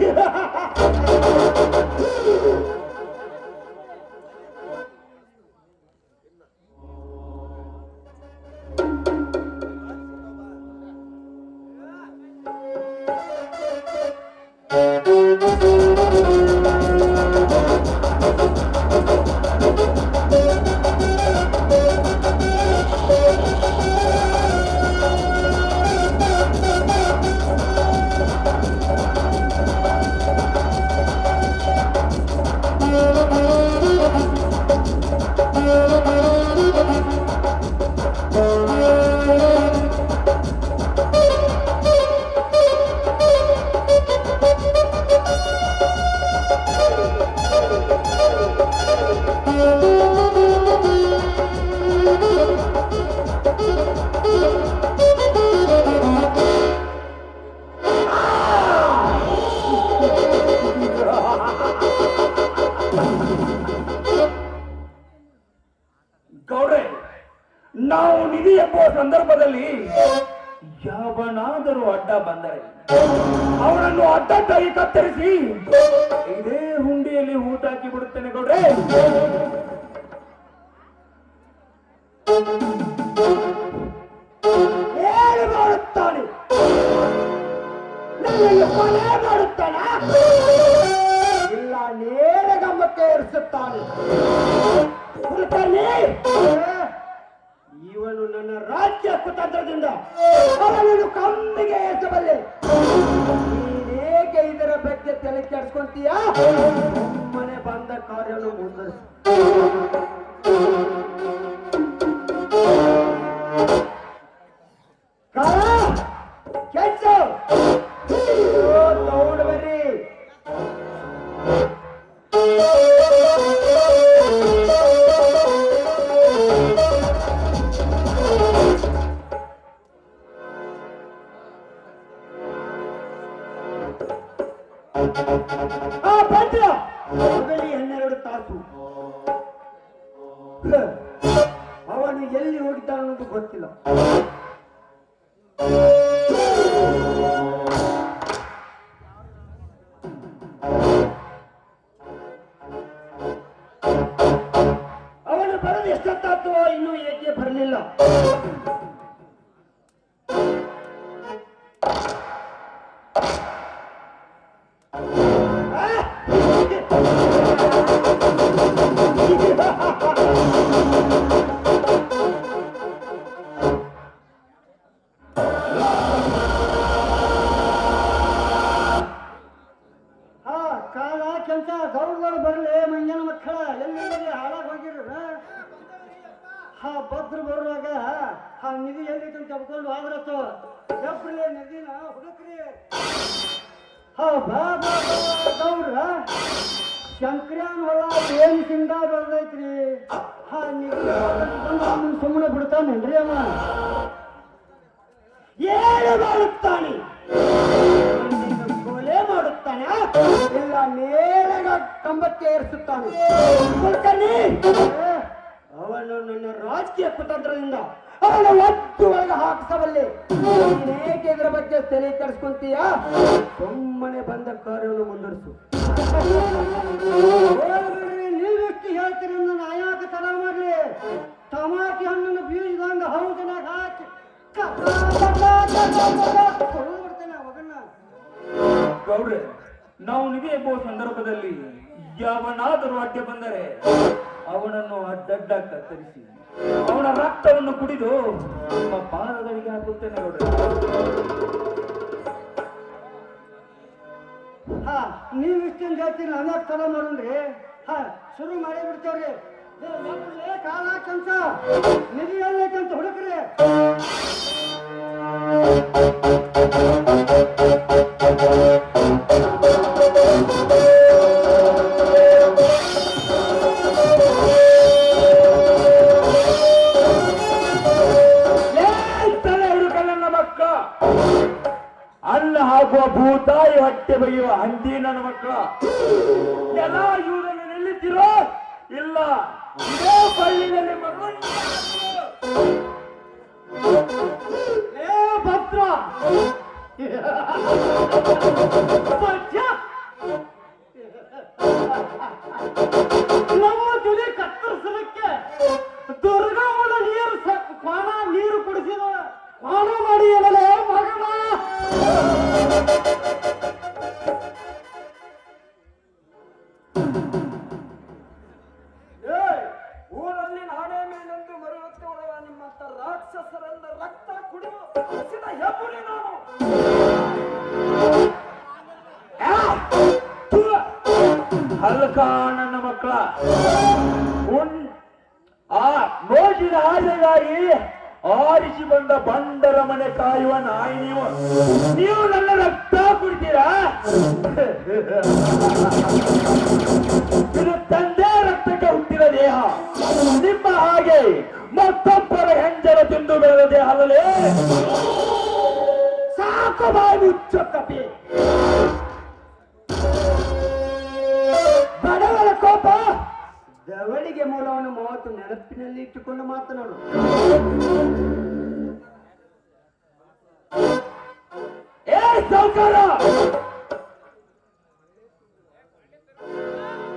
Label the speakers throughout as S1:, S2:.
S1: Yeah. ಗೌಡ್ರೆ, ನಾವು ನಿಧಿ ಎಂಬುವ ಸಂದರ್ಭದಲ್ಲಿ ಯಾವನಾದರೂ ಅಡ್ಡ ಬಂದರೆ ಅವನನ್ನು ಅಡ್ಡಡ್ಡಾಗಿ ಕತ್ತರಿಸಿ ಇದೇ ಹುಂಡಿಯಲ್ಲಿ ಹೂತಾಕಿ ಬಿಡುತ್ತೇನೆ ಗೌಡ್ರೆ.
S2: ಇಲ್ಲ, ನೇರ ಗಮ್ಮಕ್ಕೆ ಏರಿಸುತ್ತಾನೆ ಇವನು ನನ್ನ ರಾಜ್ಯ ಕುತಂತ್ರದಿಂದ ಅವನನ್ನು ಕಮ್ಮಿಗೆ ಏರಿಸಬಲ್ಲೆ ನೀನೇಕೆ ಇದರ ಬಗ್ಗೆ ತಲೆ ಕೆಡಿಸ್ಕೊಂತೀಯ? ಅವನು ಎಲ್ಲಿ ಹೋಗಿದ್ದಾನೆ ಅನ್ನೋದು ಗೊತ್ತಿಲ್ಲ. ಶಂಕರ್ಯಾನ್ ಹೊಲ ಏನ್ ಸಿಂಗ ಬೆಳ್ದೈತ್ರಿ ಸುಮ್ಮನೆ ಬಿಡ್ತಾನೇನ್ರಿ ಅವ? ಏನು ಮಾಡುತ್ತಾನೆ. ಕೊಲೆ ಮಾಡುತ್ತಾನೆ. ಇಲ್ಲ ನೇರಗ ಕಂಬಕ್ಕೆ ಏರಿಸುತ್ತಾನೆ. ಅವನು ನನ್ನ ರಾಜಕೀಯ ಕುತಂತ್ರದಿಂದ ಅವನ ಒಳಗೆ ಹಾಕಿಸಬಲ್ಲೆ ನೀನೇಕೆ ಇದರ ಬಗ್ಗೆ ತಲೆ ತರಿಸ್ಕೊಂತೀಯ ಸುಮ್ಮನೆ ಬಂದ ಕಾರ್ಯವನ್ನು ಮುಂದುವರಿಸು ನೀವೆಷ್ಟು ಹೇಳ್ತೀರಿ ನನ್ನ ಆಯಾಕ ತಲ ಮಾಡಲಿ ಟಮಾಟಿ ಹಣ್ಣನ್ನು ಬೀಜದಂಗ ಹೌದನಾಗ ಹಾಕಿ ಮಗನ್ನ
S1: ಗೌಡ್ರೆ ನಾವು ನಿಮಗೆ ಎಂಬುವ ಸಂದರ್ಭದಲ್ಲಿ ಯಾವನಾದರೂ ಅಡ್ಡ ಬಂದರೆ ಅವನನ್ನು ಅಡ್ಡಡ್ಡ ಕತ್ತರಿಸಿ ಅವನ ರಕ್ತವನ್ನು ಕುಡಿದು ನಮ್ಮ ಪಾದಗಳಿಗೆ ಹಾಕುತ್ತೇನೆ ನೋಡ್ರಿ.
S2: ಹಾ ನೀವು ಇಷ್ಟೊಂದು ಹೇಳ್ತೀನಿ ಅನಾಥ ಸಲ ನೋಡ್ರಿ ಹಾ ಶುರು ಮಾಡಿ ಬಿಡ್ತೇವ್ರಿ. ಕಾಲ ಕೆಲ್ಸ. ನಿಧಿ ಎಲ್ಲೈತೆ ಅಂತ ಹುಡುಕ್ರಿ.
S1: ಏ, ತಲೆ ಮಕ್ಕ ಭೂತಾಯಿ ಹೊಟ್ಟೆ ಬಗೆಯುವ ಹಂದಿ ನನ್ನ ಮಕ್ಕಳ. ಎಲ್ಲ ಇವರನ್ನು ನಿಲ್ಲಿಸಿರೋ ಇಲ್ಲ. ಇದೇ
S2: ಏ ಭದ್ರ. ಬಚ್ಚ!
S1: ಕಾಯುವ ನಾಯಿ ನೀವು. ನೀವು ನನ್ನ ರಕ್ತ ಕುಡಿತೀರಾ? ಇದು ತಂದೆ ರಕ್ತಕ್ಕೆ ಹುಟ್ಟಿದ ದೇಹ. ನಿಮ್ಮ ಹಾಗೆ ಮತ್ತೊಬ್ಬರ ಹೆಂಜರ ತಿಂದು ಬೆಳೆದ ದೇಹದಲ್ಲಿ ಸಾಕು ಮುಚ್ಚ ಕಪಿ. ಕೋಪ.
S2: ದವಳಿಗೆ ಮೂಲವನ್ನು ಮಾತು ನೆನಪಿನಲ್ಲಿ ಇಟ್ಟುಕೊಂಡು ಮಾತನಾಡು.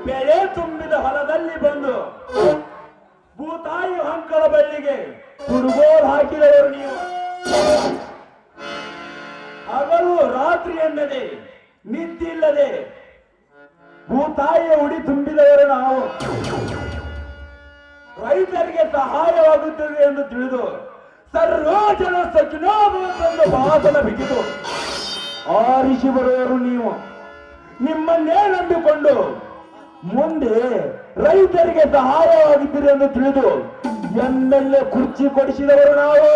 S1: ಬೆಳೆ ತುಂಬಿದ ಹೊಲದಲ್ಲಿ ಬಂದು ಭೂತಾಯಿ ಹಂಕಳ ಬಳ್ಳಿಗೆ ಹುಡುಗೋರು ಹಾಕಿದವರು ನೀವು. ಹಗಲು ರಾತ್ರಿ ಎನ್ನದೆ ನಿದ್ದಿಲ್ಲದೆ ಭೂತಾಯಿಯ ಉಡಿ ತುಂಬಿದವರು ನಾವು. ರೈತರಿಗೆ ಸಹಾಯವಾಗುತ್ತದೆ ಎಂದು ತಿಳಿದು ಸರ್ವಜನ ಸಜ್ಜನಾಭವಂತಂದು ಭಾಷಣ ಬಿಗಿದು ಆರಿಸಿ ಬರೋರು ನೀವು. ನಿಮ್ಮನ್ನೇ ನಂಬಿಕೊಂಡು ಮುಂದೆ ರೈತರಿಗೆ ಸಹಾಯವಾಗಿದ್ದೀರಿ ಎಂದು ತಿಳಿದು ಎಂದೆಲ್ಲೇ ಕುರ್ಚಿ ಕೊಡಿಸಿದವರು ನಾವು.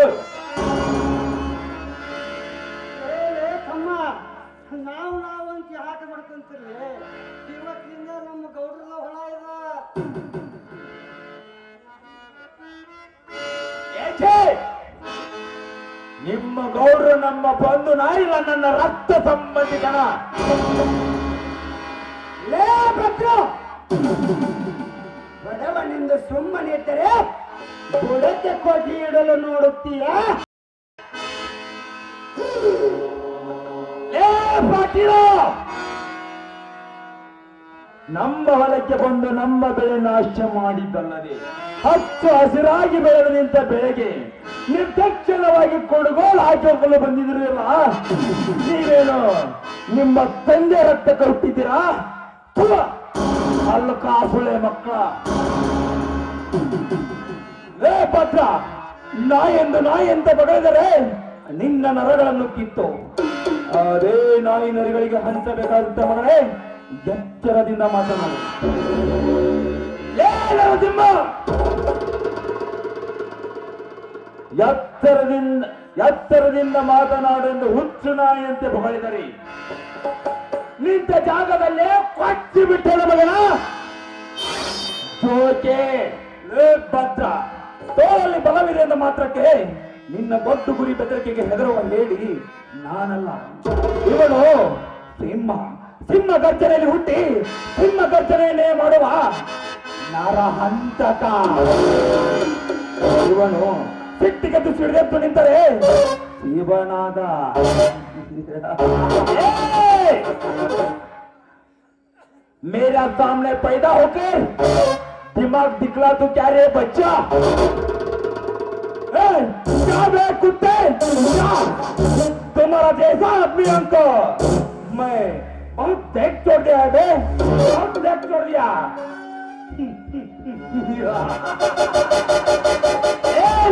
S2: ನಾವು ನಾವು ಅಂತ ಮಾಡ್ಕೊಂತೀರಿ ನಿಮ್ಮ
S1: ಗೌಡ್ರು ನಮ್ಮ ಬಂಧು ನಾಯಿಲ್ಲ ನನ್ನ ರಕ್ತ ಸಂಬಂಧಿಕನ.
S2: ಲೇ ಭದ್ರ ಬಡವನಿಂದ ಸುಮ್ಮನೆ ಇದ್ದರೆ ಬುಡಕ್ಕೆ ಕೊಟ್ಟಿ ಇಡಲು ನೋಡುತ್ತೀಯಾ?
S1: ಪಾಟೀಲ ನಮ್ಮ ಹೊಲಕ್ಕೆ ಬಂದು ನಮ್ಮ ಬೆಳೆ ನಾಶ ಮಾಡಿದ್ದಲ್ಲದೆ. ಹಚ್ಚು ಹಸಿರಾಗಿ ಬೆಳೆದು ನಿಂತ ಬೆಳೆಗೆ ನಿರ್ದಕ್ಷಿಣವಾಗಿ ಕೊಡುಗೋಲು ಹಾಕಿಕೊಳ್ಳಲು ಬಂದಿದ್ರಲ್ಲ ನೀವೇನು ನಿಮ್ಮ ತಂದೆ ರಕ್ತ ಹುಟ್ಟಿದ್ದೀರಾ ಥು, ಅಲ್ಲ ಕಾಸುಳೆ ಮಕ್ಕಳ. ಪಾತ್ರ ನಾಯಿ ಎಂದು ನಾಯಿ ಅಂತ ಬಗೆದರೆ ನಿನ್ನ ನರಗಳನ್ನು ಕಿತ್ತು. ಅದೇ ನಾಯಿ ನರಿಗಳಿಗೆ ಹಂಚಬೇಕಾದಂತ ಮಗಳೇ ಎಚ್ಚರದಿಂದ ಮಾತನಾಡು. ಲೇ ಎತ್ತರದಿಂದ ಎತ್ತರದಿಂದ ಮಾತನಾಡೆಂದು ಹುಚ್ಚು ನಾಯಿಯಂತೆ ಹೊಗಳಿದರೆ ನಿಂತ ಜಾಗದಲ್ಲೇ ಕೊಚ್ಚಿ ಬಿಟ್ಟದ ಮಗನ. ಜೋಕೆ ಭದ್ರ, ತೋಳಲ್ಲಿ ಬಲವಿದೆ ಎಂದ ಮಾತ್ರಕ್ಕೆ ನಿನ್ನ ಬದ್ದು ಗುರಿ ಬೆದರಿಕೆಗೆ ಹೆದರುವ ಹೇಳಿ ನಾನಲ್ಲ. ಇವನು ಸಿಂಹ ಸಿಂಹ ಗರ್ಜನೆಯಲ್ಲಿ ಹುಟ್ಟಿ ಸಿಂಹ ಗರ್ಜನೆಯನ್ನೇ ಮಾಡುವ ನರಹಂತಕ. ಇವನು ಸಿಟ್ಟಿಗೆ ಸಿಡಿದೆದ್ದು ನಿಂತರೆ ಶಿವನಾದ ಏಯ್! मेरा सामने पैदा होकर दिमाग दिखला तो क्या रे बच्चा ए, क्या बे कुत्ते क्या तुम्हारा जैसा आदमी हमको मैं बहुत देख छोड़ दिया है बे बहुत देख छोड़ दिया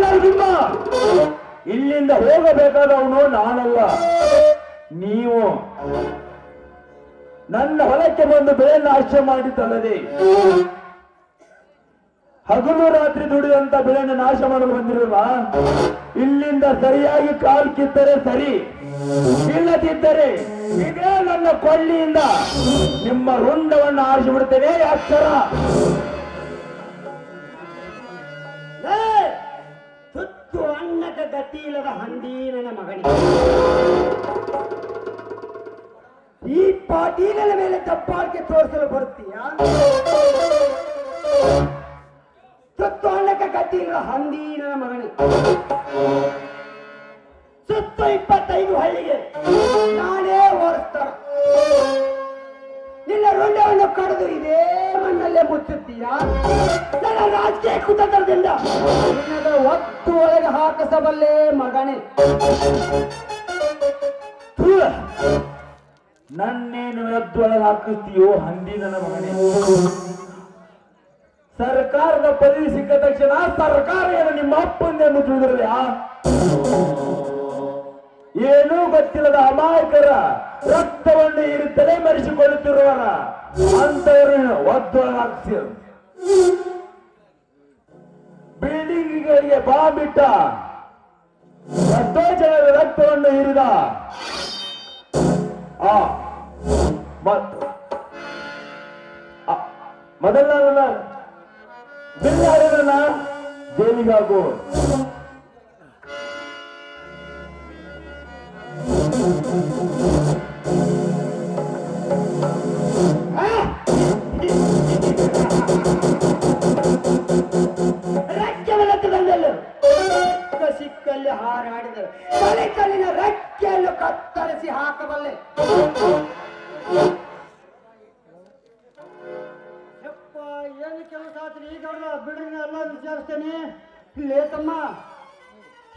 S1: ನರಸಿಂಹ ಇಲ್ಲಿಂದ ಹೋಗಬೇಕಾದವನು ನಾನಲ್ಲ. ನೀವು ನನ್ನ ಹೊಲಕ್ಕೆ ಬಂದು ಬೆಳೆ ನಾಶ ಮಾಡಿದ್ದಲ್ಲದೆ ಹಗಲು ರಾತ್ರಿ ದುಡಿದಂತ ಬೆಳೆಯನ್ನು ನಾಶ ಮಾಡಲು ಬಂದಿರಲ್ಲ ಇಲ್ಲಿಂದ ಸರಿಯಾಗಿ ಕಾಲ್ ಕಿತ್ತರೆ ಸರಿ, ಇಲ್ಲದಿದ್ದರೆ ಇದೇ ನನ್ನ ಕೊಳ್ಳಿಯಿಂದ ನಿಮ್ಮ ರುಂಡವನ್ನು ಆರಿಸಿ ಬಿಡ್ತೇನೆ ಅಕ್ಷರ.
S2: ಗತಿ ಹಂದಿ ನನ್ನ ಮಗನಿಗೆ. ಈ ಪಾಟೀಲನ ಮೇಲೆ ತಪ್ಪಾಳಿಕೆ ತೋರಿಸಲು ಬರುತ್ತೀಯಾ? ಸುತ್ತು ಹಣ್ಣಕ್ಕೆ ಇಲ್ಲದ ಹಂದಿ ನನ್ನ ಮಗನಿಗೆ. ಸುತ್ತು ಇಪ್ಪತ್ತೈದು ಹಳ್ಳಿಗೆ ನಾನೇ ಓಡಿಸ್ತಾರ ನಿನ್ನ ರುಂಡವನ್ನು ಕಡಿದು ಇದೇ ಮಣ್ಣಲ್ಲೇ ಮುಚ್ಚುತ್ತೀಯಾ? ನನ್ನ ರಾಜಕೀಯ ಕುತಂತ್ರದಿಂದ ನಿನ್ನದ ಒತ್ತು ಹಾಕಿಸಬಲ್ಲೆ ಮಗನೇ!
S1: ನನ್ನೇನು ಎದ್ದೊಳಗೆ ಹಾಕಿಸ್ತೀಯೋ ಹಂದಿ ನನ್ನ ಮಗನೇ. ಸರ್ಕಾರದ ಪದವಿ ಸಿಕ್ಕ ತಕ್ಷಣ ಸರ್ಕಾರ ಏನು ನಿಮ್ಮ ಅಪ್ಪಂದೆ ಮುಚ್ಚುವುದಿಲ್ಲ ಏನೂ ಗೊತ್ತಿಲ್ಲದ ಅಮಾಯಕರ ರಕ್ತವನ್ನು ಇರುತ್ತಲೇ ಮರೆಸಿಕೊಳ್ಳುತ್ತಿರುವ ಮರೆಸಿಕೊಳ್ಳುತ್ತಿರುವರ ಅಂತವರನ್ನು ಒದ್ದೊಳಗೆ ಹಾಕಿಸಿ ಬಾ ಬಿಟ್ಟ. ಎಷ್ಟೋ ಜನರ ರಕ್ತವನ್ನು ಹಿರಿದ. ಆ ಮೊದಲ ಬಿಲ್ ಹಾಡಿದ್ರನ್ನ ಜೈಲಿಗೆ ಹಾಕು.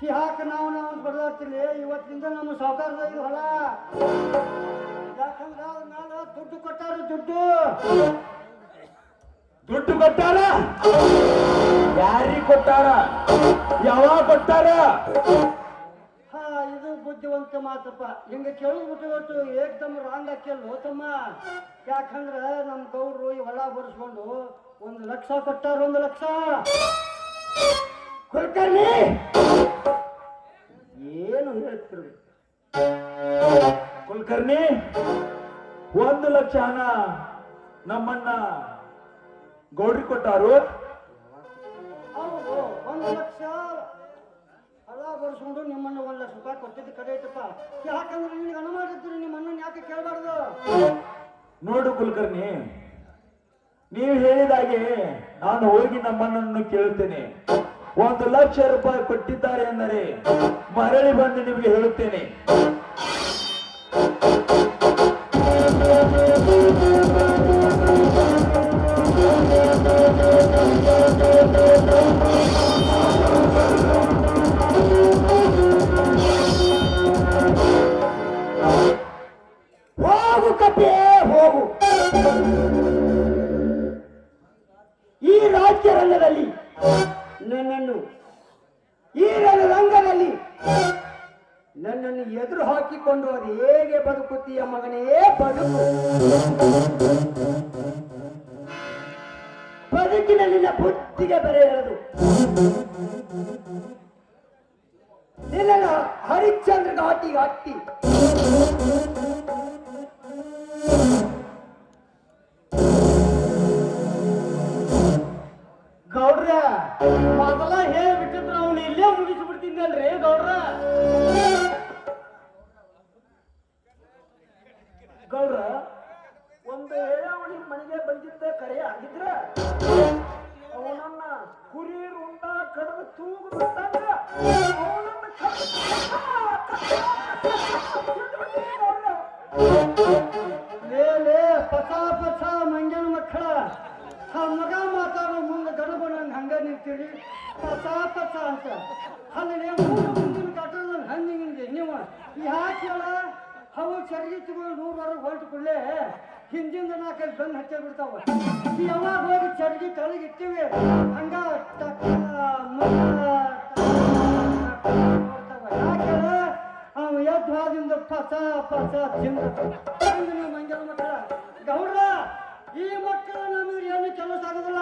S2: ಯಾಕೆ ನಾವು ನಾವು ಅಂತ ಇವತ್ತಿಂದ ಇವತ್ತಿನಿಂದ ನಮ್ಮ ಸಾವುಕಾರದ ಇದು ಹೊಲ? ಯಾಕಂದ್ರೆ ಅದ್ರ ಮ್ಯಾಲ ದುಡ್ಡು ಕೊಟ್ಟಾರ ದುಡ್ಡು.
S1: ದುಡ್ಡು ಕೊಟ್ಟಾರ? ಯಾರಿಗೆ ಕೊಟ್ಟಾರ? ಯಾವಾಗ ಕೊಟ್ಟಾರ?
S2: ಹಾ ಇದು ಬುದ್ಧಿವಂತ ಮಾತಪ್ಪ. ಹಿಂಗೆ ಕೇಳಿ ಬಿಟ್ಟು ಒಟ್ಟು ಏಕ್ದಮ್ ರಾಂಗ್ ಹಾಕ್ಯಲ್ಲೋ ತಮ್ಮ ಯಾಕಂದ್ರೆ ನಮ್ಮ ಗೌಡ್ರು ಈ ಹೊಲ ಬರ್ಸ್ಕೊಂಡು ಒಂದು ಲಕ್ಷ ಕೊಟ್ಟಾರ ಒಂದು ಲಕ್ಷ.
S1: ಲಕ್ಷ ನಮ್ಮಣ್ಣ ಗೌಡ್ರಿ ಕೊಟ್ಟಾರು.
S2: ಒಂದು ಲಕ್ಷ ಹೊಲ ಬರ್ಸ್ಕೊಂಡು ನಿಮ್ಮನ್ನ ಒಂದು ಲಕ್ಷ ರೂಪಾಯಿ ಕೊಟ್ಟಿದ್ದು ಕಡೆ ಐತಪ್ಪ. ಯಾಕಂದ್ರೆ ನಿನಗೆ ಹಣ ಮಾಡಿರ್ತೀರಿ ನಿಮ್ಮ ಅಣ್ಣನ ಯಾಕೆ ಕೇಳಬಾರ್ದು?
S1: ನೋಡು ಕುಲಕರ್ಣಿ ನೀವು ಹೇಳಿದಾಗೆ ನಾನು ಹೋಗಿ ನಮ್ಮಣ್ಣನ್ನು ಕೇಳುತ್ತೇನೆ. ಒಂದು ಲಕ್ಷ ರೂಪಾಯಿ ಕೊಟ್ಟಿದ್ದಾರೆ ಎಂದರೆ ಮರಳಿ ಬಂದು ನಿಮಗೆ ಹೇಳುತ್ತೇನೆ.
S2: ರಾಜ್ಯ ರಂಗದಲ್ಲಿ ನನ್ನನ್ನು ಈ ನನ್ನ ರಂಗದಲ್ಲಿ ನನ್ನನ್ನು ಎದುರು ಹಾಕಿಕೊಂಡು ಅದು ಹೇಗೆ ಬದುಕುತ್ತೀಯ ಮಗನೇ, ಬದುಕು. ಬದುಕಿನ ನಿನ್ನ ಬುದ್ಧಿಗೆ ಬರೆಯದು ನಿನ್ನ ಹರಿಶ್ಚಂದ್ರ ಘಾಟಿಗೆ ಹತ್ತಿ ಗೌಡ್ರ ಮೊದಲ ಹೇಳ್ಬಿಟ್ಟಿದ್ರ ಅವನು ಇಲ್ಲೇ ಮುಗಿಸ್ಬಿಡ್ತಿದ್ದಲ್ರಿ ಗೌಡ್ರ.
S3: ಗೌಡ್ರ, ಒಂದು ವೇಳೆ ಅವನಿಗೆ ಮನೆಗೆ ಕರೆ ಆಗಿದ್ರ, ಅವನನ್ನ ಕುರಿ ರುಂಡ ಕಡದು ತೂಗು ಬಿಟ್ಟಾಗ ಅವನನ್ನ
S2: ಮಂಗನ ಮಕ್ಕಳ, ಆ ಮಗ ಮಾತಾಡೋ ಮುಂದೆ ಗಣಬನಂಗ್ ಹಂಗ ನಿಂತೀರಿ ಪಸ ಪಸ ಅಂತ. ಅಲ್ಲಿ ಮುಂದಿನ ಕಟ್ಟಡ ಹಂಗೆ ಹಿಂಗೆ ನೀವು ಯಾಕೆ ಹೇಳ ಅವು ಚರ್ಗಿ ತಗೊಂಡು ನೂರವರೆಗೆ ಹೊರಟು ಕೂಡಲೇ ಹಿಂದಿಂದ ನಾಲ್ಕೈದು ಬಂದು ಹಚ್ಚಿ ಬಿಡ್ತಾವ. ಯಾವಾಗ ಹೋಗಿ ಚರ್ಗಿ ತಳಗೆ ಇಟ್ಟಿವಿ, ಹಂಗ ಟಕ ಯಾಕೆ ಅವ ಎದ್ದು ಹಾದಿಂದ ಪಸ ಪಸ ತಿಂದ. ಮಂಜಲ ಮಕ್ಕಳ. ಗೌಡ್ರ, ಈ ಮಕ್ಕಳು ನಮಗೆ ಏನು ಕೆಲಸ ಆಗೋದಿಲ್ಲ.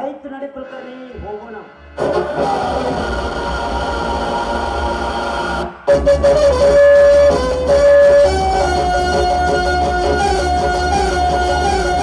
S2: ಆಯ್ತು ನಡಿ ಹೋಗೋಣ.
S1: ¡Suscríbete